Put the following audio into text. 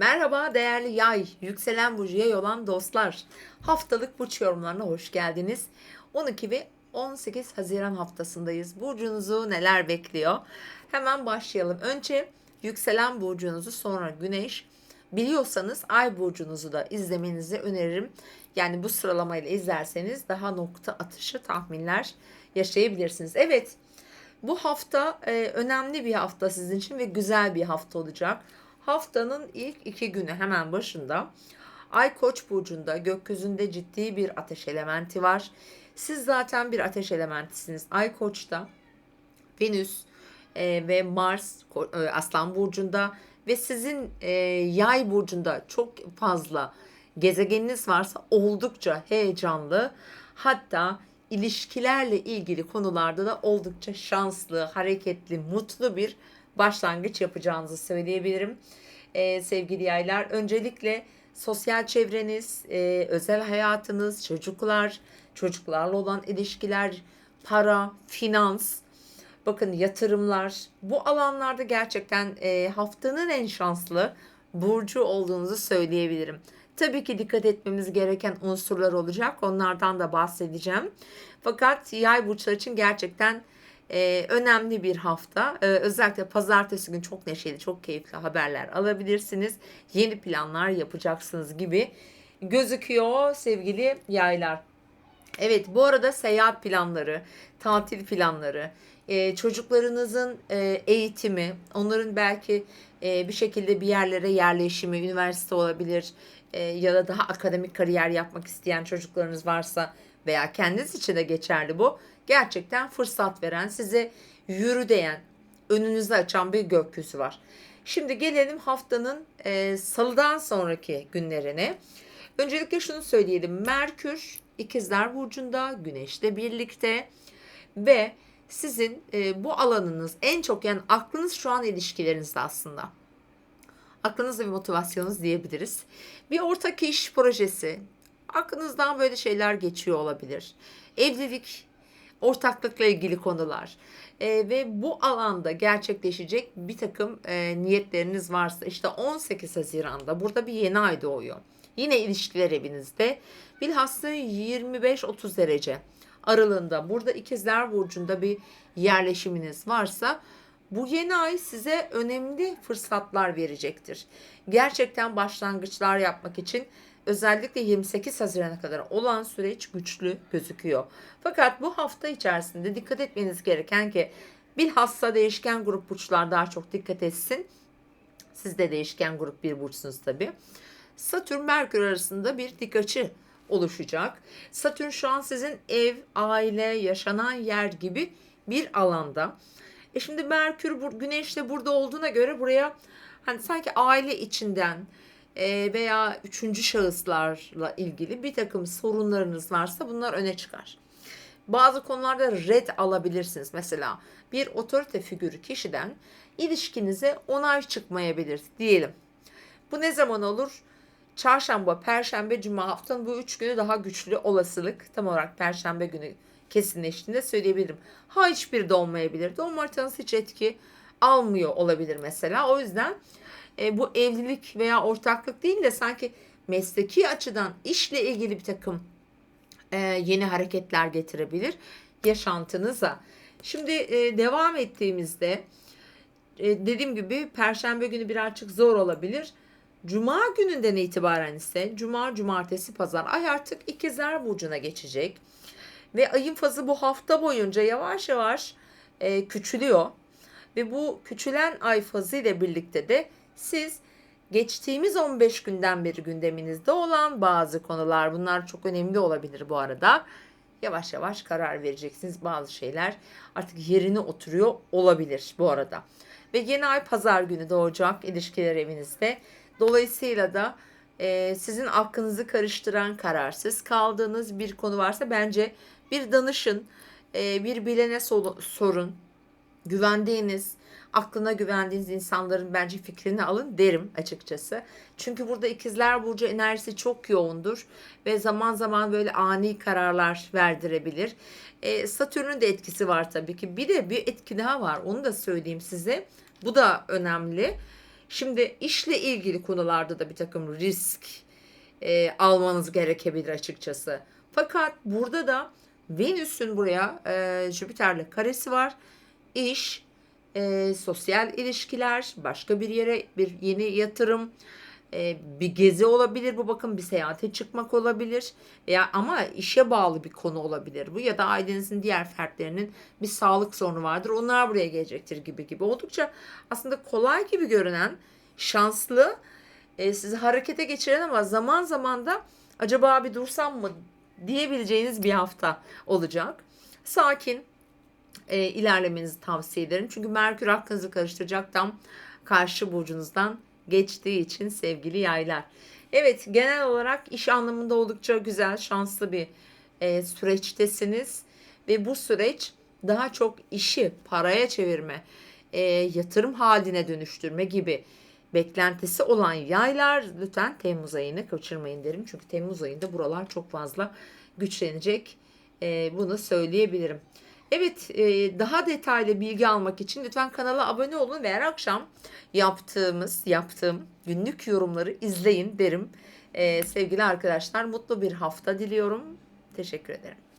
Merhaba değerli yay, yükselen burcuya yolan dostlar. Haftalık burç yorumlarına hoş geldiniz. 12 ve 18 Haziran haftasındayız. Burcunuzu neler bekliyor? Hemen başlayalım. Önce yükselen burcunuzu sonra güneş. Biliyorsanız ay burcunuzu da izlemenizi öneririm. Yani bu sıralamayla izlerseniz daha nokta atışı tahminler yaşayabilirsiniz. Evet bu hafta e, önemli bir hafta sizin için ve güzel bir hafta olacak. Haftanın ilk iki günü hemen başında Ay Koç burcunda gökyüzünde ciddi bir ateş elementi var. Siz zaten bir ateş elementisiniz. Ay Koç'ta Venüs e, ve Mars e, Aslan burcunda ve sizin e, Yay burcunda çok fazla gezegeniniz varsa oldukça heyecanlı. Hatta ilişkilerle ilgili konularda da oldukça şanslı, hareketli, mutlu bir başlangıç yapacağınızı söyleyebilirim. Ee, sevgili yaylar, öncelikle sosyal çevreniz, e, özel hayatınız, çocuklar, çocuklarla olan ilişkiler, para, finans, bakın yatırımlar, bu alanlarda gerçekten e, haftanın en şanslı burcu olduğunuzu söyleyebilirim. Tabii ki dikkat etmemiz gereken unsurlar olacak. Onlardan da bahsedeceğim. Fakat yay burçlar için gerçekten e, önemli bir hafta. E, özellikle pazartesi gün çok neşeli, çok keyifli haberler alabilirsiniz. Yeni planlar yapacaksınız gibi gözüküyor sevgili yaylar. Evet bu arada seyahat planları, tatil planları, e, çocuklarınızın e, eğitimi, onların belki e, bir şekilde bir yerlere yerleşimi, üniversite olabilir e, ya da daha akademik kariyer yapmak isteyen çocuklarınız varsa veya kendiniz için de geçerli bu. Gerçekten fırsat veren, size yürü diyen, önünüzü açan bir gökyüzü var. Şimdi gelelim haftanın e, salıdan sonraki günlerine. Öncelikle şunu söyleyelim. Merkür İkizler Burcu'nda, Güneş'le birlikte ve sizin e, bu alanınız en çok yani aklınız şu an ilişkilerinizde aslında. Aklınız ve motivasyonunuz diyebiliriz. Bir ortak iş projesi, aklınızdan böyle şeyler geçiyor olabilir. Evlilik, ortaklıkla ilgili konular E, ve bu alanda gerçekleşecek bir takım e, niyetleriniz varsa işte 18 Haziran'da burada bir yeni ay doğuyor. Yine ilişkiler evinizde bilhassa 25-30 derece aralığında burada ikizler burcunda bir yerleşiminiz varsa bu yeni ay size önemli fırsatlar verecektir. Gerçekten başlangıçlar yapmak için özellikle 28 Haziran'a kadar olan süreç güçlü gözüküyor. Fakat bu hafta içerisinde dikkat etmeniz gereken ki bilhassa değişken grup burçlar daha çok dikkat etsin. Siz de değişken grup bir burçsunuz tabii. Satürn Merkür arasında bir dik açı oluşacak. Satürn şu an sizin ev, aile, yaşanan yer gibi bir alanda. E şimdi Merkür Güneş de burada olduğuna göre buraya hani sanki aile içinden veya üçüncü şahıslarla ilgili bir takım sorunlarınız varsa bunlar öne çıkar. Bazı konularda red alabilirsiniz. Mesela bir otorite figürü kişiden ilişkinize onay çıkmayabilir diyelim. Bu ne zaman olur? Çarşamba, Perşembe, Cuma haftanın bu üç günü daha güçlü olasılık. Tam olarak Perşembe günü kesinleştiğinde söyleyebilirim. Ha hiçbir de olmayabilir. Doğum hiç etki almıyor olabilir mesela. O yüzden e, bu evlilik veya ortaklık değil de sanki mesleki açıdan işle ilgili bir takım e, yeni hareketler getirebilir yaşantınıza. Şimdi e, devam ettiğimizde e, dediğim gibi perşembe günü birazcık zor olabilir. Cuma gününden itibaren ise cuma, cumartesi, pazar ay artık ikizler burcuna geçecek. Ve ayın fazı bu hafta boyunca yavaş yavaş e, küçülüyor. Ve bu küçülen ay fazı ile birlikte de siz geçtiğimiz 15 günden beri gündeminizde olan bazı konular bunlar çok önemli olabilir bu arada. Yavaş yavaş karar vereceksiniz bazı şeyler artık yerine oturuyor olabilir bu arada. Ve yeni ay pazar günü doğacak ilişkiler evinizde. Dolayısıyla da e, sizin aklınızı karıştıran kararsız kaldığınız bir konu varsa bence bir danışın, e, bir bilene sorun, güvendiğiniz, aklına güvendiğiniz insanların bence fikrini alın derim açıkçası. Çünkü burada ikizler burcu enerjisi çok yoğundur ve zaman zaman böyle ani kararlar verdirebilir. E, Satürn'ün de etkisi var tabii ki. Bir de bir etki daha var. Onu da söyleyeyim size. Bu da önemli. Şimdi işle ilgili konularda da bir takım risk e, almanız gerekebilir açıkçası. Fakat burada da Venüs'ün buraya e, Jüpiter'le karesi var. İş, e, sosyal ilişkiler, başka bir yere bir yeni yatırım, e, bir gezi olabilir bu bakın bir seyahate çıkmak olabilir ya ama işe bağlı bir konu olabilir bu ya da ailenizin diğer fertlerinin bir sağlık sorunu vardır onlar buraya gelecektir gibi gibi oldukça aslında kolay gibi görünen şanslı e, sizi harekete geçiren ama zaman zaman da acaba bir dursam mı diyebileceğiniz bir hafta olacak. Sakin e, ilerlemenizi tavsiye ederim. Çünkü Merkür aklınızı karıştıracak tam karşı burcunuzdan geçtiği için sevgili yaylar. Evet genel olarak iş anlamında oldukça güzel, şanslı bir e, süreçtesiniz. Ve bu süreç daha çok işi paraya çevirme, e, yatırım haline dönüştürme gibi beklentisi olan yaylar lütfen Temmuz ayını kaçırmayın derim. Çünkü Temmuz ayında buralar çok fazla güçlenecek. E, bunu söyleyebilirim. Evet e, daha detaylı bilgi almak için lütfen kanala abone olun ve her akşam yaptığımız yaptığım günlük yorumları izleyin derim. E, sevgili arkadaşlar mutlu bir hafta diliyorum. Teşekkür ederim.